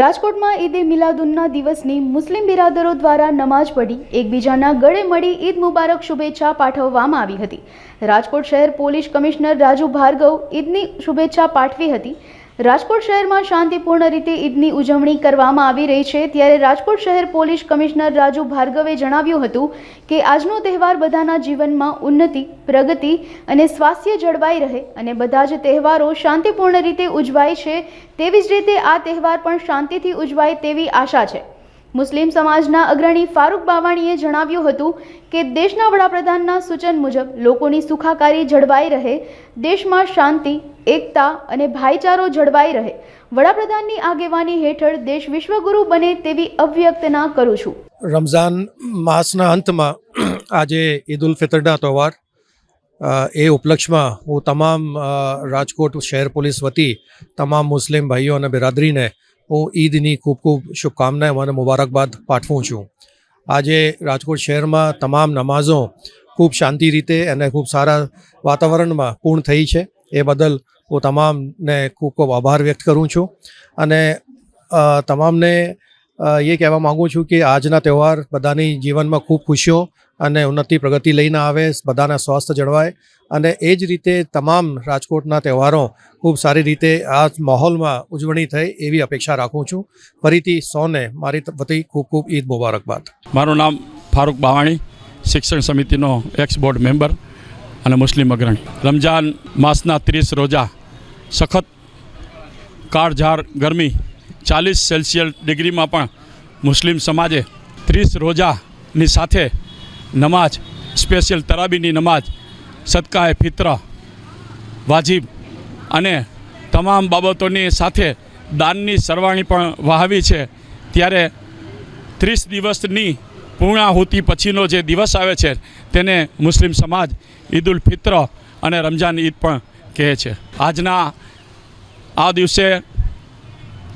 રાજકોટમાં ઈદે મિલાદુન્ના દિવસની મુસ્લિમ બિરાદરો દ્વારા નમાઝ પઢી એકબીજાના ગળે મળી ઈદ મુબારક શુભેચ્છા પાઠવવામાં આવી હતી. રાજકોટ શહેર પોલીસ કમિશનર રાજુ ભાર્ગવ ઈદની શુભેચ્છા પાઠવી હતી. રાજકોટ શહેરમાં શાંતિપૂર્ણ રીતે ઈદની ઉજવણી કરવામાં આવી રહી છે. ત્યારે રાજકોટ શહેર પોલીસ કમિશનર રાજુ ભાર્ગવે જણાવ્યું હતું કે આજનો તહેવાર બધાના જીવનમાં ઉન્નતિ, પ્રગતિ અને સ્વાસ્થ્ય જળવાઈ રહે અને બધા જ તહેવારો શાંતિપૂર્ણ રીતે ઉજવાય છે તેવી જ રીતે આ તહેવાર પણ શાંતિથી ઉજવાય તેવી આશા છે. મુસ્લિમ સમાજના અગ્રણી ફારૂક બાવાણીએ જણાવ્યું હતું કે દેશના વડાપ્રધાનના સૂચન મુજબ લોકોની સુખાકારી જળવાઈ રહે, દેશમાં શાંતિ, એકતા અને ભાઈચારો જળવાઈ રહે. વડાપ્રધાનની આગેવાની હેઠળ દેશ વિશ્વગુરુ બને તેવી અવ્યક્તના કરું છું. રમઝાન માસના અંતમાં આજે ઈદ ઉલ ફિતરના તહેવાર એ ઉપલક્ષમાં હું તમામ રાજકોટ શહેર પોલીસ વતી તમામ મુસ્લિમ ભાઈઓ અને બિરાદરીને હું ઈદની ખૂબ ખૂબ શુભકામનાઓ અને મુબારકબાદ પાઠવું છું. આજે રાજકોટ શહેરમાં તમામ નમાઝો ખૂબ શાંતિ રીતે અને ખૂબ સારા વાતાવરણમાં પૂર્ણ થઈ છે. એ બદલ હું તમામને ખૂબ ખૂબ આભાર વ્યક્ત કરું છું. અને તમામને એ કહેવા માગું છું કે આજના તહેવાર બધાની જીવનમાં ખૂબ ખુશીઓ અને ઉન્નતિ પ્રગતિ લઈને આવે, બધાના સ્વાસ્થ્ય જળવાય અને એ જ રીતે તમામ રાજકોટના તહેવારો ખૂબ સારી રીતે આ માહોલમાં ઉજવણી થઈ એવી અપેક્ષા રાખું છું. ફરીથી સૌને મારી વતી ખૂબ ખૂબ ઈદ મુબારકબાદ. મારું નામ ફારૂક બાવાણી, શિક્ષણ સમિતિનો એક્સ બોર્ડ મેમ્બર અને મુસ્લિમ અગ્રણી. રમજાન માસના ત્રીસ રોજા સખત કાળઝાળ ગરમી ચાલીસ સેલ્સિયસ ડિગ્રીમાં પણ મુસ્લિમ સમાજે ત્રીસ રોજાની સાથે નમાજ, સ્પેશિયલ તરાબીની નમાજ સદકાએ ફિત્ર, વાજીબ અને તમામ બાબતોની સાથે દાનની સરવાણી પણ વહાવી છે. ત્યારે ત્રીસ દિવસની પૂર્ણાહુતિ પછીનો જે દિવસ આવે છે, તેને મુસ્લિમ સમાજ ઈદ ઉલ ફિત્ર અને રમઝાન ઈદ પણ કહે છે. આજના આ દિવસે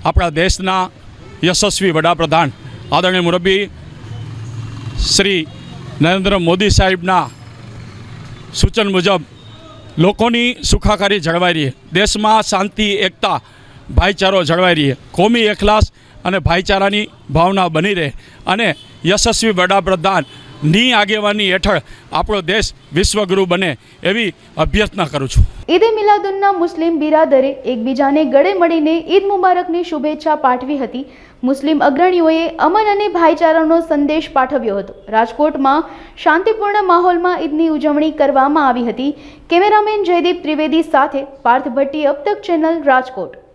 આપણા દેશના યશસ્વી વડાપ્રધાન આદરણીય મુરબ્બી શ્રી નરેન્દ્ર મોદી સાહેબના સૂચન મુજબ લોકોની સુખાકારી જળવાઈ રહે. દેશમાં શાંતિ, એકતા, ભાઈચારો જળવાઈ રહે. કોમી એખલાસ અને ભાઈચારાની ભાવના બની રહે અને યશસ્વી વડાપ્રધાનની આગેવાની હેઠળ આપણો દેશ વિશ્વગુરુ બને એવી અભ્યર્થના કરું છું. ઈદે મિલાદુન્ના મુસ્લિમ બિરાદરે એકબીજાને ગળે મળીને ઈદ મુબારકની શુભેચ્છા પાઠવી હતી. મુસ્લિમ અગ્રણીઓએ અમન અને ભાઈચારાનો સંદેશ પાઠવ્યો હતો. રાજકોટમાં શાંતિપૂર્ણ માહોલમાં ઈદની ઉજવણી કરવામાં આવી હતી. કેમેરામેન જયદીપ ત્રિવેદી સાથે પાર્થ ભટ્ટી અબ ચેનલ રાજકોટ.